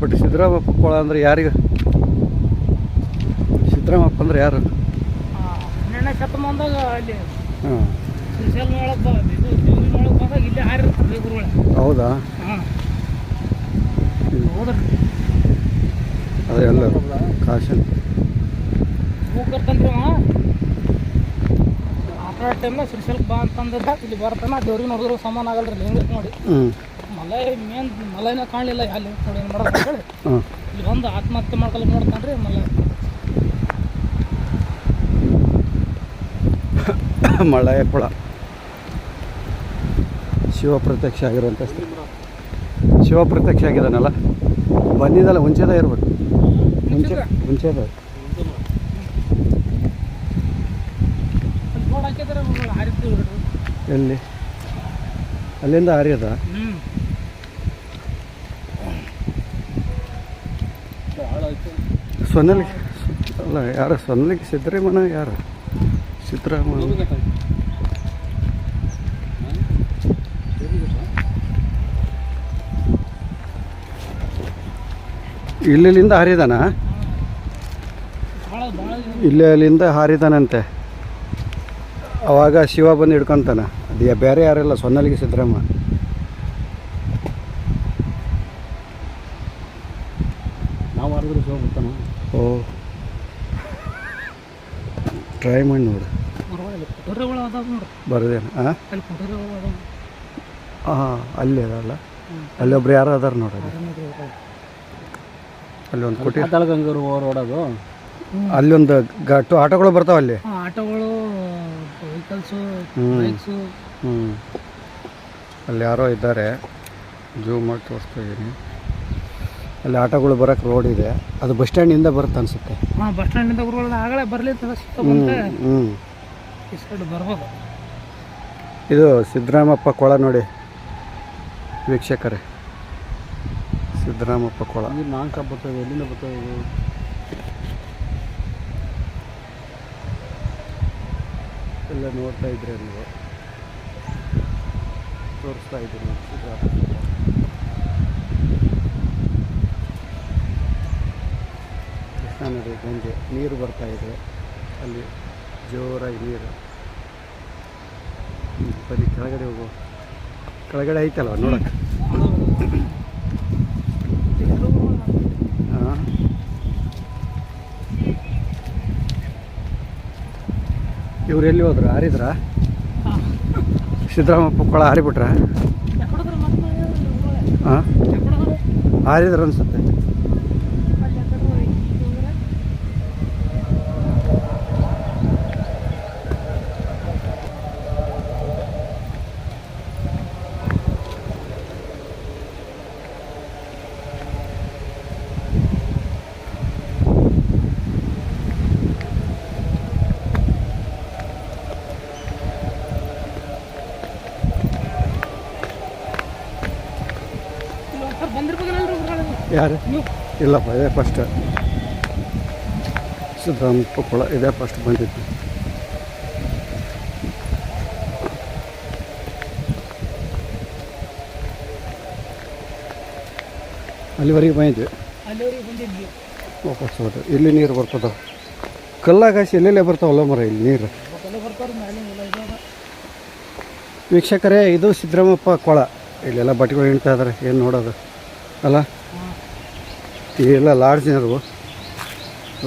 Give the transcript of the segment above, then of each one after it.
But Siddaramappa ಕೊಳ ಅಂದ್ರೆ ಯಾರಿಗ? ಸಿದ್ದರಾಮಪ್ಪ ಅಂದ್ರೆ ಯಾರು? ಹನ್ನೆರಡನೇ ಶತಮಾನದಾಗ ಅಲ್ಲಿ ಹಾಂ. ಹೌದಾ? ಅದೆಲ್ಲ ಕಾಶನ್. ಆಟ ಟೈಮ್ನಾಗ ಶ್ರೀಶೈಲಕ್ಕೆ ಬಾ ಅಂತಂದ್ರೆ ಇಲ್ಲಿ ಬರ್ತಾನ ದೇವ್ರಿಗೆ ನೋಡಿದ್ರು ಸಮಾನ ಆಗಲ್ರಿ ಲಿಂಗಕ್ಕೆ ನೋಡಿ. ಮಲೈ ಮೇನ್ ಮಲೈನ ಕಾಣಲಿಲ್ಲ ಅಲ್ಲಿ ನೋಡಿ ಏನು ಮಾಡೋದು ಹೇಳಿ. ಇಲ್ಲಿ ಬಂದು ಆತ್ಮಹತ್ಯೆ ಮಾಡ್ಕೊಳಕ್ ನೋಡ್ತಾನ್ರಿ ಮಲೈ ಮಳೆಯ ಕೊಳ ಶಿವ ಪ್ರತ್ಯಕ್ಷ ಆಗಿರುವಂಥ ಸ್ಥಳ. ಶಿವ ಪ್ರತ್ಯಕ್ಷ ಆಗಿದ್ದಾನಲ್ಲ? ಬಂದಿದ್ದಲ್ಲ ಮುಂಚೆದ ಇರ್ಬೇಕು. ಮುಂಚೆ ಮುಂಚೆದ ಎಲ್ಲಿ? ಅಲ್ಲಿಂದ ಆರ್ಯದ ಹ್ಞೂ ಸೊನ್ನಲಿಗೆ ಅಲ್ಲ ಯಾರು ಸೊನ್ನಲಿಗೆ ಸಿದ್ದರಾಮಣ್ಣ ಯಾರು? ಸಿದ್ದರಾಮಣ್ಣ ಇಲ್ಲಿಂದ ಹಾರಿದಾನ? ಇಲ್ಲೇ ಅಲ್ಲಿಂದ ಹಾರಿದಾನಂತೆ. ಅವಾಗ ಶಿವ ಬಂದು ಹಿಡ್ಕೊಂತಾನ. ಬೇರೆ ಯಾರಿಲ್ಲ ಸೊನ್ನಲಿಗೆ ಸಿದ್ದರಾಮ? ನಾವು ಮಾಡಿದ್ರೆ ಶಿವ ಬರ್ತಾನ? ಓ. ಟ್ರೈ ಮಾಡಿ ನೋಡು. ಬರದೇನು ಹಾಂ ಅಲ್ಲಿ ಅದಲ್ಲ ಅಲ್ಲಿ ಒಬ್ರು ಯಾರು ಅದಾರ ನೋಡ್ರಿ ಅಲ್ಲಿ. ಒಂದು ಕೊಟ್ಟಿ ಪಾತಾಳಗಂಗರು ಓಡೋದು ಅಲ್ಲಿ ಒಂದು ಗಟ್ಟು ಆಟೋಗಳು ಬರ್ತಾವ ಅಲ್ಲಿ? ಆಟೋಗಳು ವೆಹಿಕಲ್ಸು ಹ್ಮ್. ಬೈಕ್ಸು ಹ್ಞೂ ಅಲ್ಲಿ ಯಾರೋ ಇದ್ದಾರೆ. ಜೂಮ್ ಮಾಡಿ ತೋರಿಸ್ತಾ ಇದ್ದೀನಿ. ಅಲ್ಲಿ ಆಟೋಗಳು ಬರೋಕೆ ರೋಡ್ ಇದೆ. ಅದು ಬಸ್ ಸ್ಟ್ಯಾಂಡಿಂದ ಬರುತ್ತೆ ಅನಿಸುತ್ತೆ. ಹಾಂ ಬಸ್ ಸ್ಟ್ಯಾಂಡಿಂದ ಗುರುಗಳ ಆಗಲೇ ಬರಲಿ ಸಿಕ್ಕ ಹ್ಞೂ ಈ ಸೈಡ್ ಬರ್ಬೋದು. ಇದು ಸಿದ್ದರಾಮಪ್ಪ ಕೊಳ ನೋಡಿ ವೀಕ್ಷಕರೇ. ಸಿದ್ದರಾಮಪ್ಪ ಕೊಳ. ನಾಲ್ಕು ಬರ್ತದೆ ಎಲ್ಲಿಂದ ಬರ್ತದೆ ಎಲ್ಲ ನೋಡ್ತಾ ಇದ್ರೆ ನೀವು. ತೋರಿಸ್ತಾ ಇದ್ದೀನಿ. ಕೃಷ್ಣಾ ನದಿ ನೀರು ಬರ್ತಾ ಇದೆ. ಅಲ್ಲಿ ಜೋರಾಗಿ ನೀರು. ಬರೀ ಕೆಳಗಡೆ ಹೋಗು. ಕೆಳಗಡೆ ಐತಲ್ವ ನೋಡಕ್ಕೆ? ಇವ್ರು ಎಲ್ಲಿ ಹೋದ್ರು? ಹಾರಿದ್ರ? ಸಿದ್ದರಾಮ ಪುಕ್ಕಳ ಹಾರಿಬಿಟ್ರ? ಹಾಂ ಹಾರಿದ್ರ ಅನ್ಸುತ್ತೆ. ಯಾರು? ಇಲ್ಲಪ್ಪ ಇದೇ ಫಸ್ಟ್ ಸಿದ್ದರಾಮಪ್ಪ ಕೊಳ ಇದೇ ಫಸ್ಟ್ ಬಂದಿದ್ದು. ಅಲ್ಲಿವರೆಗೆ ಬಂದಿದ್ವಿ. ವಾಪಸ್ ಹೋದ್ರೆ ಇಲ್ಲಿ ನೀರು ಬರ್ತದ? ಕಲ್ಲಾಗಾಸಿ ಎಲ್ಲೆಲ್ಲೇ ಬರ್ತಾವಲ್ಲ ಮರ ಇಲ್ಲಿ ನೀರು? ವೀಕ್ಷಕರೇ ಇದು ಸಿದ್ದರಾಮಪ್ಪ ಕೊಳ. ಇಲ್ಲೆಲ್ಲ ಬಟ್ಟೆಗಳು ಹಿಂಡ್ತಾ ಇದ್ದಾರೆ ಏನು ನೋಡೋದು? ಅಲ್ಲ? ಹಾಂ ಲಾಡ್ಜ್ ಲಾಡ್ಜ್ನರು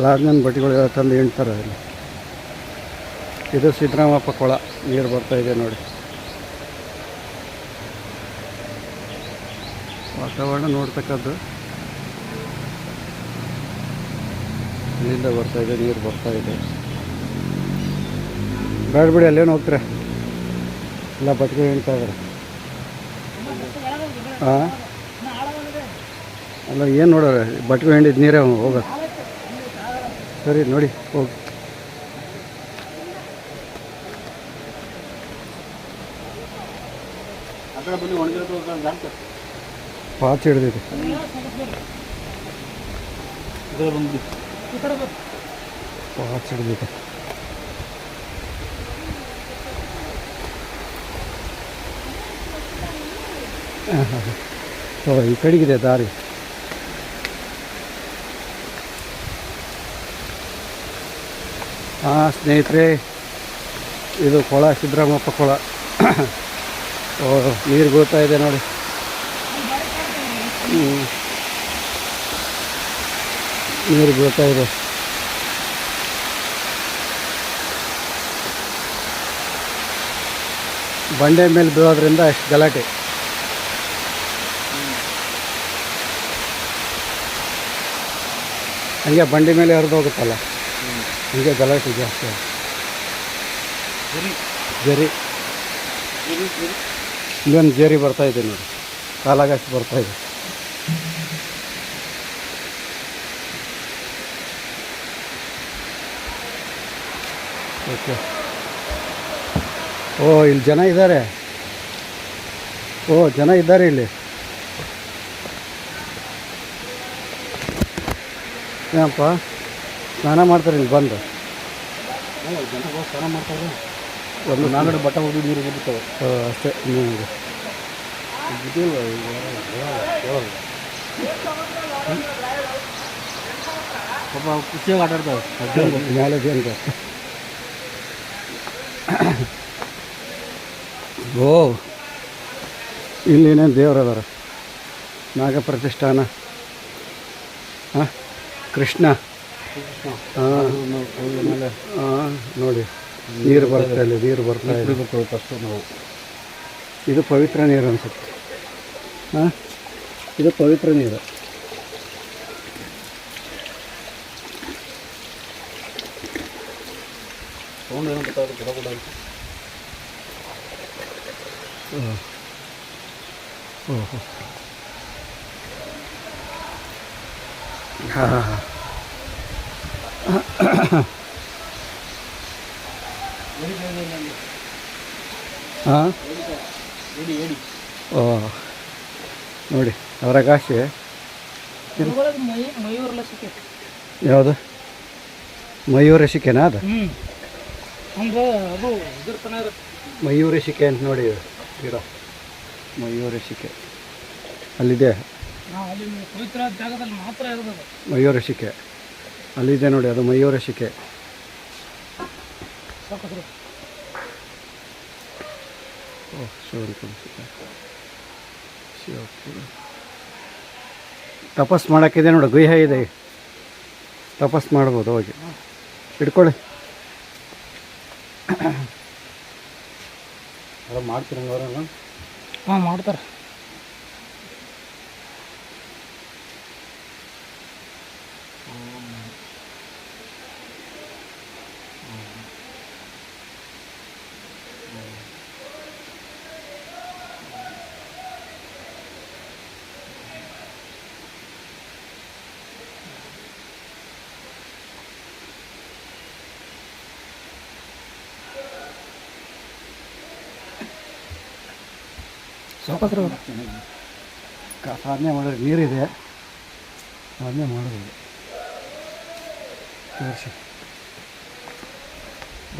ಲಾಡ್ಜ್ನ ಬಟ್ಟೆಗಳು ತಂದು ಹಿಂಡ್ತಾರೆ ಅಲ್ಲಿ. ಇದು ಸಿದ್ದರಾಮಪ್ಪ ಕೊಳ, ನೀರು ಬರ್ತಾ ಇದೆ ನೋಡಿ. ವಾತಾವರಣ ನೋಡ್ತಕ್ಕದ್ದು. ಇಲ್ಲಿಂದ ಬರ್ತಾ ಇದೆ, ನೀರು ಬರ್ತಾ ಇದೆ. ಬೇಡ ಬಿಡಿ, ಅಲ್ಲೇನು ಹೋಗ್ತಾರೆ? ಎಲ್ಲ ಬಟ್ಟೆಗಳು ಹೇಳ್ತಾ ಇದ್ದಾರೆ ಹಾಂ ಅಲ್ಲ ಏನು ನೋಡೋ ಬಟ್ಕು ಹಿಂಡಿದ ನೀರೇ ಹೋಗ ಸರಿ ನೋಡಿ ಹೋಗಿ. ಪಾಚಿ ಹಿಡಿದೈತೆ. ಪಾಚಿ ಹಿಡಿದೈತೆ. ಹಾಂ ಹಾಂ ಹಾಂ ಸೊ ಈ ಕಡೆಗಿದೆ ದಾರಿ. ಹಾಂ ಸ್ನೇಹಿತರೆ, ಇದು ಕೊಳ ಸಿದ್ದರಾಮಪ್ಪ ಕೊಳ. ಓ, ನೀರು ಬೀಳ್ತಾ ಇದೆ ನೋಡಿ. ನೀರು ಬೀಳ್ತಾ ಇದೆ. ಬಂಡೆ ಮೇಲೆ ಬೀಳೋದ್ರಿಂದ ಅಷ್ಟು ಗಲಾಟೆ. ಹಂಗೆ ಬಂಡಿ ಮೇಲೆ ಹರಿದು ಹಂಗೆ ಗಲಾಟೆ ಜಾಸ್ತಿ ಆಯಿತು. ಜರಿ. ಇಲ್ಲೊಂದು ಜೇರಿ ಬರ್ತಾ ಇದೆ ನೋಡಿ. ಕಾಲಾಗಷ್ಟು ಬರ್ತಾ ಇದೆ. ಓಕೆ. ಓ ಇಲ್ಲಿ ಜನ ಇದ್ದಾರೆ. ಓ ಜನ ಇದ್ದಾರೆ ಇಲ್ಲಿ. ಏನಪ್ಪ? ಸ್ನಾನ ಮಾಡ್ತಾರೆ ಇಲ್ಲಿ ಬಂದು. ಸ್ನಾನ. ಮಾಡ್ತಾರೆ ಒಂದು ನಾಲ್ಕು ಬಟ್ಟೆ ಹೋಗಿ ನೀರು ಬಿಡ್ತಾವೆ ಅಷ್ಟೇ ಇನ್ನೇನಿದೆ ಪಾಪ ಖುಷಿಯಾಗಿ ಆಟ ಆಡ್ತಾವೆ ಮೇಲೆ ಜನರು ಓ ಇಲ್ಲೇನೇನು ದೇವ್ರು ಅದಾರ? ನಾಗಪ್ರತಿಷ್ಠಾನ. ಹಾಂ? ಕೃಷ್ಣ. ಹಾಂ. ಹಾಂ, ನೋಡಿ. ನೀರು ಬರ್ತಾ ಇಲ್ಲ ನೀರು ಬರ್ತಾ ಇದೆ. ಫಸ್ಟ್ ನಾವು ಇದು ಪವಿತ್ರ ನೀರು ಅನಿಸುತ್ತೆ. ಹಾಂ? ಇದು ಪವಿತ್ರ ನೀರು. ಅಂತ ಓಹೋ ಹಾಂ ಹಾಂ ಹಾಂ. ಹಾಂ? ಓ ನೋಡಿ ಅವರ ಕಾಶಿ. ಲಸಿಕೆ ಯಾವುದು? ಮಯೂರ ಶಿಕೆನಾ ಅದು? ಮಯೂರ ಶಿಕೆ ಅಂತ ನೋಡಿ ಗಿಡ ಮಯೂರ ಶಿಕೆ ಅಲ್ಲಿದೆ. ಮಯೂರ ಶಿಕೆ ಅಲ್ಲಿದೆ ನೋಡಿ ಅದು ಮಯೂರ ಶಿಕೆ ಸಾಕಾದ್ರೆ ಓ ಶಿವನ ಶಿಕೆ ಶಿವಪುರ ತಪಸ್ ಮಾಡೋಕ್ಕಿದೆ ನೋಡಿ ಗುಹೆ ಇದೆ. ತಪಸ್ ಮಾಡ್ಬೋದು ಹೋಗಿ. ಇಟ್ಕೊಳ್ಳಿ ಮಾಡ್ತೀರ ಹಾಂ ಮಾಡ್ತಾರೆ. ಸಾಧನೆ ಮಾಡಿದ್ರೆ ನೀರಿದೆ. ಸಾಧನೆ ಮಾಡೋದು. ತೋರಿಸಿ.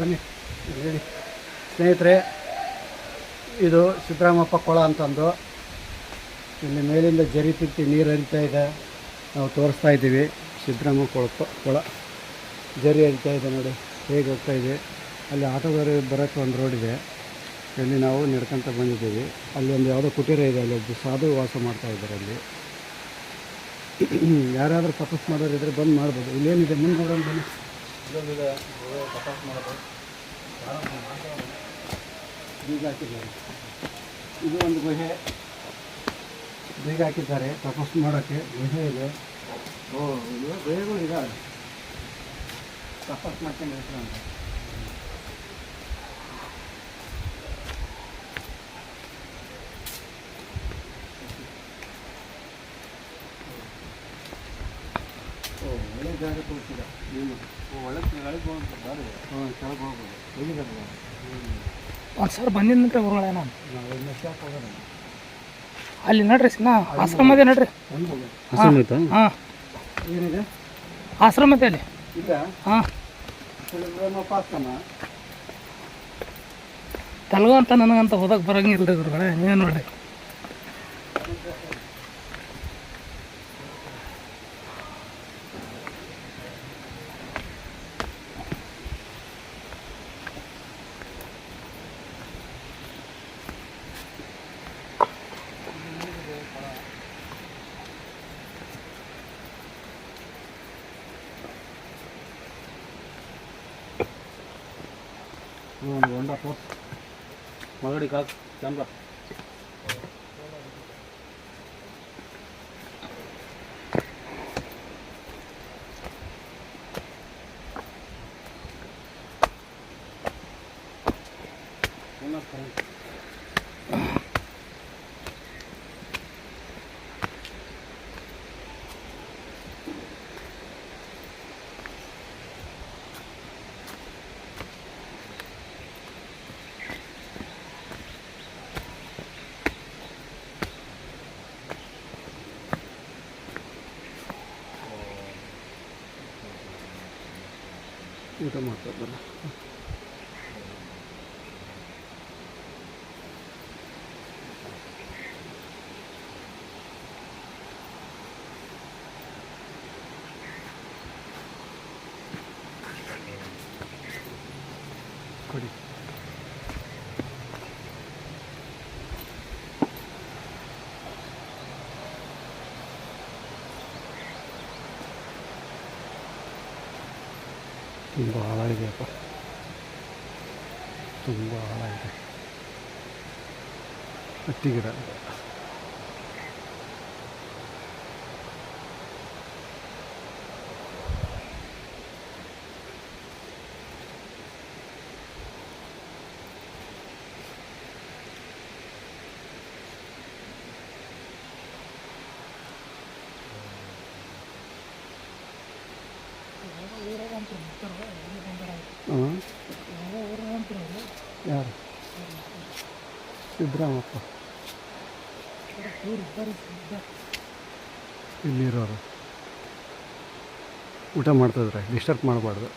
ಬನ್ನಿ ಹೇಳಿ. ಸ್ನೇಹಿತರೆ, ಇದು ಸಿದ್ದರಾಮಪ್ಪ ಕೊಳ ಅಂತಂದು. ಇಲ್ಲಿ ಮೇಲಿಂದ ಜರಿ ತಿಂತಿ ನೀರು ಹರಿತಾ ಇದೆ. ನಾವು ತೋರಿಸ್ತಾ ಇದ್ದೀವಿ. ಸಿದ್ದರಾಮ ಕೊಳ ಕೊಳ ಜರಿ ಹರಿತಾ ಇದೆ ನೋಡಿ. ಹೇಗೆ ಹೋಗ್ತಾ ಇದೆ. ಅಲ್ಲಿ ಆಟೋದವರಿಗೆ ಬರೋಕ್ಕೆ ಒಂದು ರೋಡ್ ಇದೆ. ಇಲ್ಲಿ ನಾವು ನಡ್ಕೊಂತ ಬಂದಿದ್ದೀವಿ. ಅಲ್ಲಿ ಒಂದು ಯಾವುದೋ ಕುಟೀರ ಇದೆ, ಅಲ್ಲಿ ಒಬ್ಬ ಸಾಧು ವಾಸ ಮಾಡ್ತಾ ಇದ್ದಾರೆ ಅಲ್ಲಿ. ಯಾರಾದರೂ ತಪಸ್ ಮಾಡೋರು ಇದ್ರೆ ಬಂದು ಮಾಡ್ಬೋದು. ಇಲ್ಲೇನಿದೆ? ಮುಂದೆ ನೋಡೋಣ ಬನ್ನಿ. ಬೀಗ ಹಾಕಿದ್ದಾರೆ. ಇದು ಒಂದು ಗುಹೆ. ಬೀಗ ಹಾಕಿದ್ದಾರೆ. ತಪಸ್ ಮಾಡೋಕ್ಕೆ ಗುಹೆ ಇದೆ. ಓ, ಗುಹೆಗಳು ಇದಾವೆ. ತಪಸ್ ಮಾಡ್ಕೊಂಡು ಹೇಳ್ತಾರೆ ತೋರಿಸಿದ ಏನು? ಒಳಗೆ ಒಳಗೆ ಹೋಗ್ತಾರೆ ಹಾಂ ಕೆಳಗೆ ಹೋಗ್ಬೋದು ಹೋಗಿದ್ದಾರೆ ಒಂದು ಸರ್ ಹೊರಗಡೆ ನಾನು ಅಲ್ಲಿ ನಡ್ರಿ ನಾ ಆಶ್ರಮ ಇದೆ ನಡ್ರಿ. ಹಾಂ. ಏನಿದೆ? ಆಶ್ರಮ ಇದೆ ಅಲ್ಲಿ. ಹಾಂ. ತೆಲುಗು ಅಂತ ನನಗಂತ ಹೋದಾಗ ಬರಂಗಿಲ್ಲ ರೀ ಹೊರಗಡೆ ನೀವು ನೋಡ್ರಿ. पाप मगड़ी का चंद्र れともあったかな。これ。ತುಂಬ ಆಳ ಇದೆಯಪ್ಪ ತುಂಬ ಆಳ ಇದೆ ಹತ್ತಿ ಗಿಡ ಸಿದ್ದರಾಮಪ್ಪ ಇಲ್ಲಿರೋರು ಊಟ ಮಾಡ್ತಾಯಿದ್ರೆ ಡಿಸ್ಟರ್ಬ್ ಮಾಡಬಾರ್ದು.